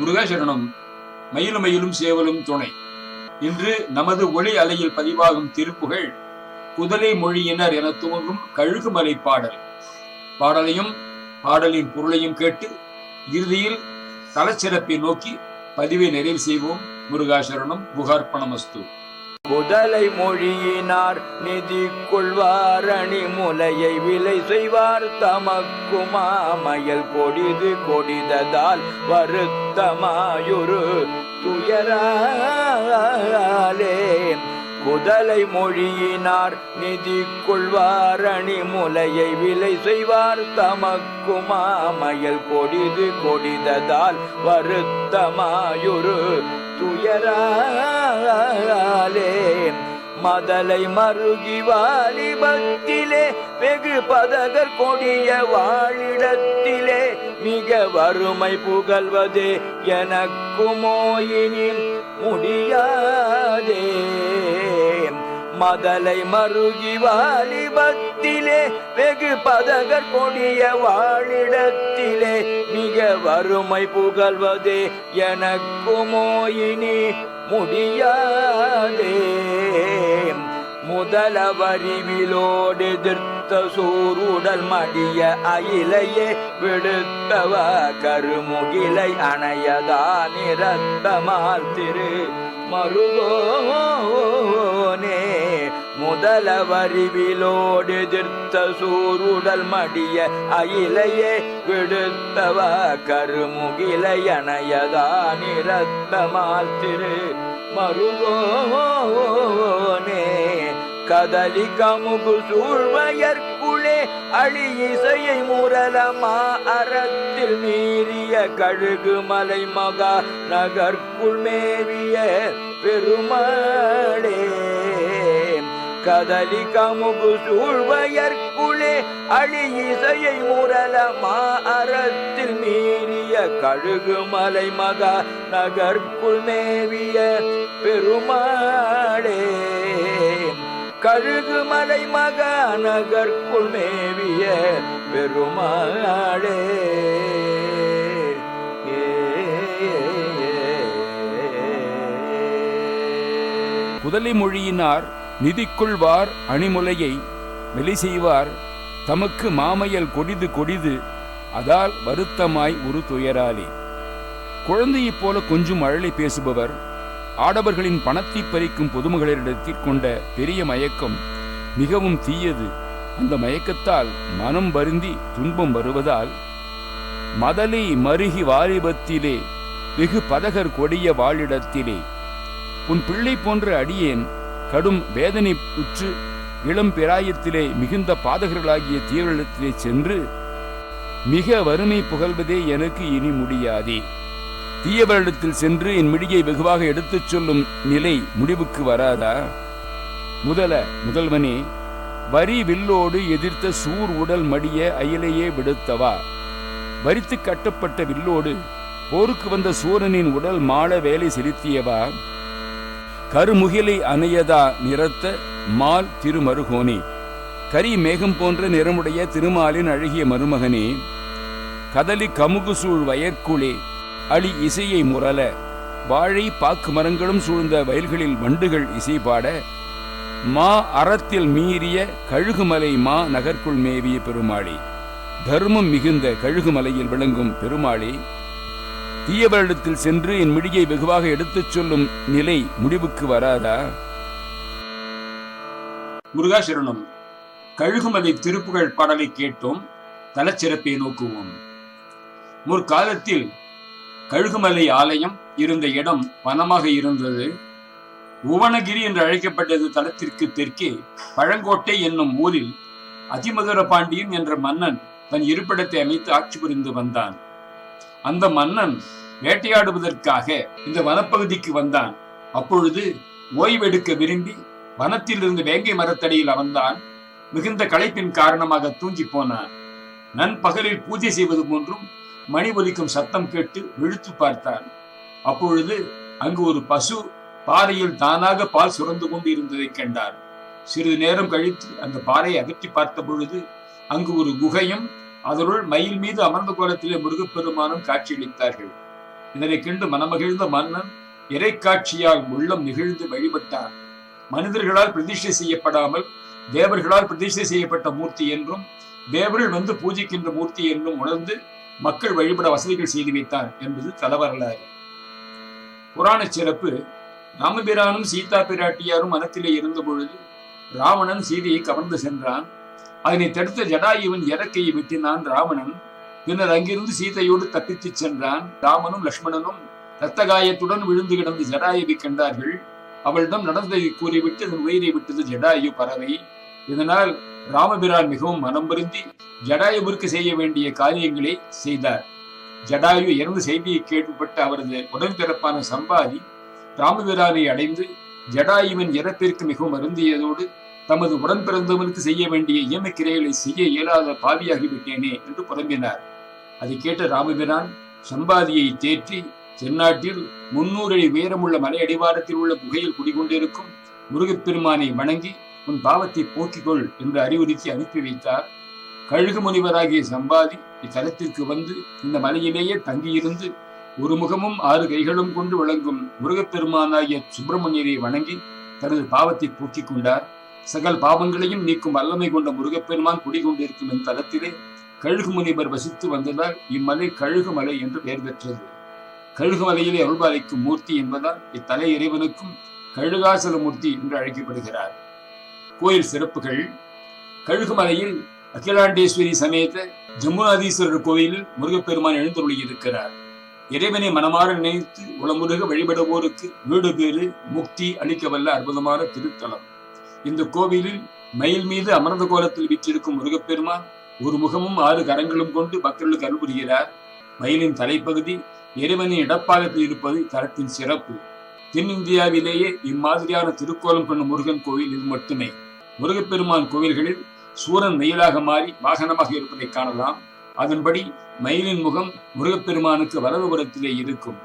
முருகாசரணம். மயிலும் மயிலும் சேவலும் துணை. இன்று நமது ஒளி அலையில் பதிவாகும் திருப்புகழ் குதலை மொழியினர் என துவங்கும் கழுகுமலை பாடல். பாடலையும் பாடலின் பொருளையும் கேட்டு இறுதியில் தலச்சிறப்பை நோக்கி பதிவை நிறைவு செய்வோம். முருகாசரணம் புகார்ப்பணமஸ்து. முதலை மொழியினார் நிதி கொள்வார் முலையை விலை செய்வார் தமக்குமாமயல் கொடிது கொடிததால் வருத்தமாயுரு துயராலே குதலை மொழியினார் நிதி கொள்வார் அணி முலையை விலை செய்வார். தமக்குமாமயல் கொடிது கொடிததால் வருத்தமாயுரு துயராலே. மதலை மருகி வாலிபத்திலே வெகு பதகர் கொடிய வாழிடத்திலே மிக வறுமை புகழ்வதே எனக்குமோயினில் முடியாதே. மதலை மருகி வாலிபத்திலே வெகு பதகர் கொடிய வாழிடத்திலே மிக வறுமை புகழ்வதே எனக்குமோயினி முடியாதே. முதலவரிவிலோடு எதிர்த்த சூருடல் மடிய அயிலையே விடுத்தவ கருமுகிலை அணையதா நிறத்தமால் திரு மருகோனே முதலவரிவிலோடு எதிர்த்த சூருடல் மடிய அயிலையே விடுத்தவ கருமுகிலையணையதா நிறத்தமால் திரு மருகோனே. கதலி கமுகு சூழ்வயற்குளே அழி இசையை முரலமா அறத்தில் மீறிய கழுகு மலை மகா நகர்க்குள் மேவிய பெருமாளே. கதலி கமுகு சூழ்வயற்குளே அழி இசையை முரலமா அறத்தில் மீறிய கழுகு மலை மகா நகர்க்குள் மேவிய பெருமாளே. கழுகு மலை மகா நகர்க்குள் மேவிய பெருமாளே குதலை மொழியினார் நிதிக்குள்வார் அணிமுலையை வெளி செய்வார். தமக்கு மாமையல் கொடிது கொடிது அதால் வருத்தமாய் ஒரு துயராளி குழந்தையைப் போல கொஞ்சம் அழலை பேசுபவர். ஆடவர்களின் பணத்தை பறிக்கும் பொதுமகளிடத்தில் கொண்ட பெரிய மயக்கம். மிகவும் தீயது. அந்த மயக்கத்தால் மனம் வருந்தி துன்பம் வருவதால் மதலை மருகி வாலிபத்திலே வெகு பதகர் கொடிய வாழிடத்திலே உன் பிள்ளை போன்ற அடியேன் கடும் வேதனை உற்று இளம் பிராயத்திலே மிகுந்த பாதகர்களாகிய தீவிரத்திலே சென்று மிக வறுமை புகழ்வதே எனக்கு இனி முடியாதே. தீயவரிடத்தில் சென்று என் மிடியை வெகுவாக எடுத்துச் சொல்லும் நிலை முடிவுக்கு வராதா? முதல முதல்வனே வரி வில்லோடு எதிர்த்த சூர் உடல் மடிய அயலையே விடுத்தவா? வரித்து கட்டப்பட்ட வில்லோடு போருக்கு வந்த சூரனின் உடல் மாள வேலை செலுத்தியவா? கருமுகிலை அணையதா நிறத்த மால் திருமருகோனே கரி மேகம் போன்ற நிறமுடைய திருமாலின் அழகிய மருமகனே கதலி கமுகு சூழ் வயற்குளே அழி இசையை முரல வாழை பாக்கு மரங்களும் சூழ்ந்த வயல்களில் வண்டுகள் இசை பாட. மா அறத்தில் மீறிய கழுகுமலை மா நகர்க்குள் மேவிய பெருமாளி. தர்மம் மிகுந்த கழுகுமலையில் விளங்கும் பெருமாளி. தீயவரிடத்தில் சென்று என் மிடியை வெகுவாக எடுத்துச் சொல்லும் நிலை முடிவுக்கு வராதா? முருகாசரணம். கழுகுமலை திருப்புகழ் பாடலை கேட்டோம் தலச்சிறப்பை நோக்குவோம். முற்காலத்தில் கழுகுமலை ஆலயம் இருந்த இடம் வனமாக இருந்தது. புவனகிரி என்று அழைக்கப்பட்டது தளத்திற்கு தெற்கே பழங்கோட்டை என்னும் ஊரில் அதிமதுர பாண்டியன் என்ற மன்னன் தன் இருப்பிடத்தை அமைத்து ஆட்சி புரிந்து வந்தான். அந்த மன்னன் வேட்டையாடுவதற்காக இந்த வனப்பகுதிக்கு வந்தான். அப்பொழுது ஓய்வெடுக்க விரும்பி வனத்தில் இருந்து வேங்கை மரத்தடியில் அமர்ந்தான். மிகுந்த களைப்பின் காரணமாக தூங்கி போனான். நண்பகலில் பூஜை செய்வது போன்றும் மணி ஒலிக்கும் சத்தம் கேட்டு விழுத்து பார்த்தார். அப்பொழுது அங்கு ஒரு பசு பாறையில் தானாக பால் சுரந்து கொண்டு இருந்ததை கண்டார். சிறிது நேரம் கழித்து அந்த பாறையை அகற்றி பார்த்த பொழுது அங்கு ஒரு குகையும் அதனுள் மயில் மீது அமர்ந்த கோலத்திலே முருகப்பெருமானும் காட்சியளித்தார்கள். இதனை கண்டு மனமகிழ்ந்த மன்னன் இறைக்காட்சியால் உள்ளம் நிகழ்ந்து வழிபட்டார். மனிதர்களால் பிரதிஷ்டை செய்யப்படாமல் தேவர்களால் பிரதிஷ்டை செய்யப்பட்ட மூர்த்தி என்றும் தேவர்கள் வந்து பூஜிக்கின்ற மூர்த்தி என்றும் உணர்ந்து மக்கள் வழிபட வசதிகள் செய்து வைத்தார் என்பது தலவரலாறு. புராண சிறப்பு ராமபிரானும் சீதா பிராட்டியாரும் மனத்திலே இருந்த பொழுது ராவணன் சீதையை கவர்ந்து சென்றான். அதனை தடுத்த ஜடாயுவின் இறக்கையை வெட்டினான் ராவணன். பின்னர் அங்கிருந்து சீதையோடு தப்பித்துச் சென்றான். ராமனும் லக்ஷ்மணனும் இரத்த காயத்துடன் விழுந்து கிடந்த ஜடாயுவை கண்டார்கள். அவளிடம் நடந்ததை கூறிவிட்டு அதன் உயிரை விட்டது ஜடாயு பறவை. இதனால் ராமபிரான் மிகவும் மனம் வருந்தி ஜடாயுவிற்கு செய்ய வேண்டிய காரியங்களை செய்தார். ஜடாயு இறந்த செய்தியை கேட்டுப்பட்ட அவரது உடன்பிறப்பான சம்பாதி ராமபிரானை அடைந்து ஜடாயுவின் இறப்பிற்கு மிகவும் வருந்தியதோடு தமது உடன் பிறந்தவனுக்கு செய்ய வேண்டிய இயமக்கிரைகளை செய்ய இயலாத பாவியாகிவிட்டேனே என்று புலம்பினார். அதை கேட்ட ராமபிரான் சம்பாதியை தேற்றி தென்னாட்டில் முன்னூறு அடி உயரமுள்ள மலை அடிவாரத்தில் உள்ள குகையில் குடிகொண்டிருக்கும் முருகப்பெருமானை வணங்கி உன் பாவத்தை போக்கிக்கொள் என்று அறிவுறுத்தி அனுப்பி வைத்தார். கழுகு முனிவராகிய சம்பாதி இத்தலத்திற்கு வந்து இந்த மலையிலேயே தங்கியிருந்து ஒரு முகமும் ஆறு கைகளும் கொண்டு விளங்கும் முருகப்பெருமானாகிய சுப்பிரமணியரை வணங்கி தனது பாவத்தை போக்கிக் கொண்டார். சகல் பாவங்களையும் நீக்கும் வல்லமை கொண்ட முருகப்பெருமான் குடிகொண்டிருக்கும் இத்தலத்திலே கழுகு முனிவர் வசித்து வந்ததால் இம்மலை கழுகு மலை என்று பெயர் பெற்றது. கழுகு மலையிலே அருள்பாலிக்கும் மூர்த்தி என்பதால் இத்தலை இறைவனுக்கும் கழுகாசல மூர்த்தி என்று அழைக்கப்படுகிறார். கோயில் சிறப்புகள் கழுகுமலையில் அகிலாண்டேஸ்வரி சமேத ஜமுனாதீஸ்வரர் கோயிலில் முருகப்பெருமான் எழுந்தருளி இருக்கிறார் இறைவனை மனமாற நினைத்து உளமுருக வழிபடுவோருக்கு வீடு பேறு முக்தி அளிக்கவல்ல அற்புதமான திருத்தலம். இந்த கோவிலில் மயில் மீது அமர்ந்த கோலத்தில் விற்றிருக்கும் முருகப்பெருமான் ஒரு முகமும் ஆறு கரங்களும் கொண்டு பக்தர்களுக்கு அருள்புரிகிறார் மயிலின் தலைப்பகுதி இறைவனின் இடப்பாகத்தில் இருப்பது தரத்தின் சிறப்பு. தென்னிந்தியாவிலேயே இம்மாதிரியான திருக்கோலம் கொண்ட முருகன் கோவில் இது மட்டுமே. முருகப்பெருமான் கோவில்களில் சூரன் மயிலாக மாறி வாகனமாக இருப்பதை காணலாம். அதன்படி மயிலின் முகம் முருகப்பெருமானுக்கு வலதுபுறத்திலே இருக்கும்.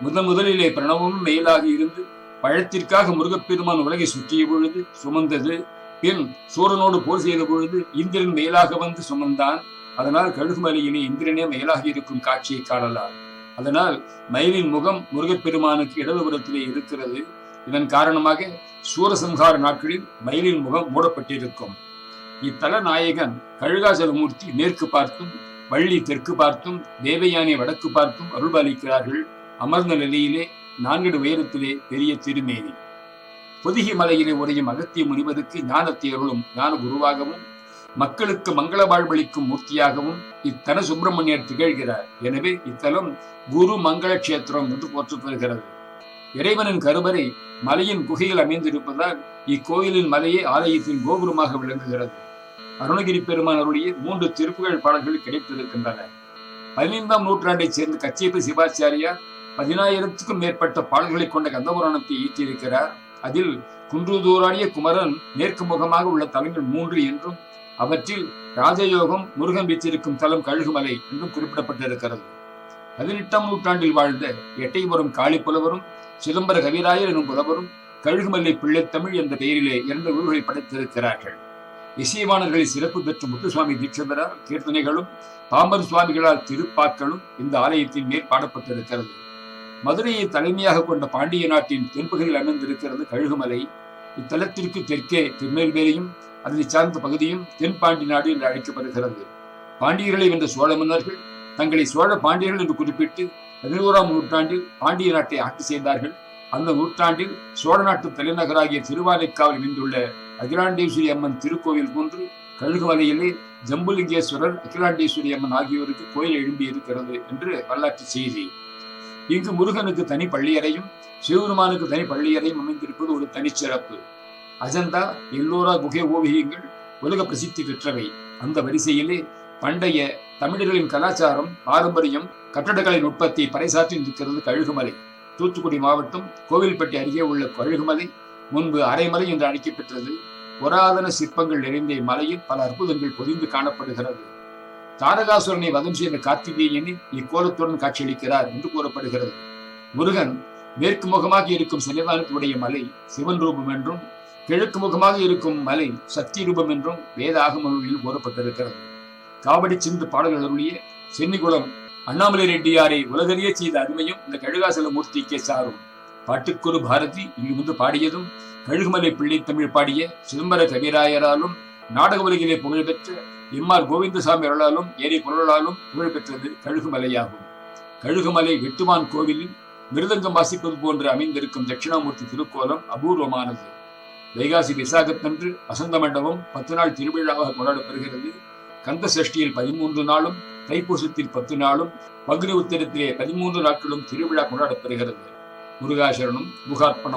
முதன் முதலிலே பிரணவமும் மயிலாக இருந்து பழத்திற்காக முருகப்பெருமான் உலகை சுற்றிய பொழுது சுமந்தது. பின் சூரனோடு போர் செய்த பொழுது இந்திரன் மயிலாக வந்து சுமந்தான். அதனால் கழுகுமலையிலே இந்திரனே மயிலாக இருக்கும் காட்சியை காணலாம். அதனால் மயிலின் முகம் முருகப்பெருமானுக்கு இடதுபுறத்திலே இருக்கிறது. இதன் காரணமாக சூரசம்ஹார நாட்களில் மயிலின் முகம் மூடப்பட்டிருக்கும். இத்தல நாயகன் கழுகாசலமூர்த்தி மேற்கு பார்த்தும் வள்ளி தெற்கு பார்த்தும் தேவயானை வடக்கு பார்த்தும் அருள்பாலிக்கிறார்கள். அமர்ந்த நிலையிலே நான்கடு உயரத்திலே பெரிய திருமேனி. பொதிகை மலையிலே உரையும் அகத்திய முனிவருக்கு ஞானத்தை அருளும் ஞான குருவாகவும் மக்களுக்கு மங்கள வாழ்வளிக்கும் மூர்த்தியாகவும் இத்தன சுப்பிரமணியர் திகழ்கிறார். எனவே இத்தலம் குரு மங்கள கஷேத்திரம் என்று போற்றப்படுகிறது. இறைவனின் கருவறை மலையின் குகையில் அமைந்திருப்பதால் இக்கோயிலின் மலையே ஆலயத்தின் கோபுரமாக விளங்குகிறது. அருணகிரி பெருமான் அருளிய மூன்று திருப்புகழ் பாடல்கள் கிடைத்திருக்கின்றன. பதினைந்தாம் நூற்றாண்டைச் சேர்ந்த கச்சியப்ப சிவாச்சாரியார் பதினாயிரத்துக்கும் மேற்பட்ட பாடல்களை கொண்ட கந்தபுராணத்தை ஈட்டியிருக்கிறார் அதில் குன்றுதூராடிய குமரன் மேற்கு முகமாக உள்ள தலங்கள் மூன்று என்றும் அவற்றில் ராஜயோகம் முருகன் வீச்சிருக்கும் தலம் கழுகுமலை என்றும் குறிப்பிடப்பட்டிருக்கிறது. பதினெட்டாம் நூற்றாண்டில் வாழ்ந்த எட்டைபுரம் காளி புலவரும் சிதம்பர கவிராயர் எனும் புலவரும் கழுகுமலை பிள்ளைத்தமிழ் என்ற பெயரிலே இரண்டு நூல்களை படைத்திருக்கிறார்கள். இசைவாணர்களில் சிறப்பு பெற்ற முத்துசுவாமி தீட்சிதரால் கீர்த்தனைகளும் பாம்பன் சுவாமிகளால் திருப்பாக்களும் இந்த ஆலயத்தின் மேல் பாடப்பட்டிருக்கிறது. மதுரையை தலைமையாக கொண்ட பாண்டிய நாட்டின் தென்பகுதியில் அமைந்திருக்கிறது கழுகுமலை. இத்தலத்திற்கு தெற்கே திருநெல்வேலியும் அதனை சார்ந்த பகுதியும் தென்பாண்டி நாடு என்று அழைக்கப்படுகிறது. பாண்டியர்களை வென்ற சோழ மன்னர்கள் தங்களை சோழ பாண்டியர்கள் என்று குறிப்பிட்டு பதினோராம் நூற்றாண்டில் பாண்டிய நாட்டை ஆட்சி செய்தார்கள். அந்த நூற்றாண்டில் சோழ நாட்டு தலைநகராகிய திருவாலைக்காவில் அமைந்துள்ள அகிலாண்டேஸ்வரி அம்மன் திருக்கோவில் போன்று கழுகுமலையிலே ஜம்புலிங்கேஸ்வரர் அகிலாண்டேஸ்வரி அம்மன் ஆகியோருக்கு கோயில் எழும்பி இருக்கிறது என்று வரலாற்று செய்தி. இங்கு முருகனுக்கு தனி பள்ளியறையும் சிவபெருமானுக்கு தனி பள்ளியறையும் அமைந்திருப்பது ஒரு தனிச்சிறப்பு. அஜந்தா எல்லோரா குகை ஓவியங்கள் உலக பிரசித்தி பெற்றவை. அந்த வரிசையிலே பண்டைய தமிழர்களின் கலாச்சாரம் பாரம்பரியம் கட்டடக்கலை நுட்பத்தை பறைசாற்றி நிற்கிறது கழுகுமலை. தூத்துக்குடி மாவட்டம் கோவில்பட்டி அருகே உள்ள கழுகுமலை முன்பு அரைமலை என்று அழைக்கப்பெற்றது. புராதன சிற்பங்கள் நிறைந்த இம்மலையில் பல அற்புதங்கள் பொதிந்து காணப்படுகிறது. தாரகாசுரனை வதம் செய்த கார்த்திகேயனில் இக்கோலத்துடன் காட்சியளிக்கிறார் என்று கூறப்படுகிறது. முருகன் மேற்கு முகமாக இருக்கும் சன்னிதானத்துடைய மலை சிவன் ரூபம் என்றும் கிழக்கு முகமாக இருக்கும் மலை சக்தி ரூபம் என்றும் வேத ஆகமொழியில் கூறப்பட்டிருக்கிறது. காவடி சிந்து பாடல்கள் அருளிய சென்னிகுளம் அண்ணாமலை ரெட்டியாரை உலகறிய செய்த அருமையும் இந்த கழுகாசல மூர்த்திக்கே சாரும். பாட்டுக்கொரு பாரதி இங்கு வந்து பாடியதும் கழுகுமலை பிள்ளை தமிழ் பாடிய சிதம்பர கவிராயராலும் நாடக உலகிலே புகழ்பெற்ற எம்ஆர் கோவிந்தசாமி அருளாலும் ஏரி குரலாலும் புகழ்பெற்றது கழுகுமலையாகும். கழுகுமலை வெட்டுவான் கோவிலில் மிருதங்கம் வாசிப்பது போன்று அமைந்திருக்கும் தட்சிணாமூர்த்தி திருக்கோலம் அபூர்வமானது. வைகாசி விசாகத்தன்று வசந்த மண்டபம் பத்து நாள் திருவிழாவாக கொண்டாடப்படுகிறது. கந்த சஷ்டியில் பதிமூன்று நாளும் தைப்பூசத்தில் பத்து நாளும் பகுதி உத்திரத்திலே பதிமூன்று நாட்களும் திருவிழா கொண்டாடப்படுகிறது. முருகாசரணம் முகார்ப்பணம்.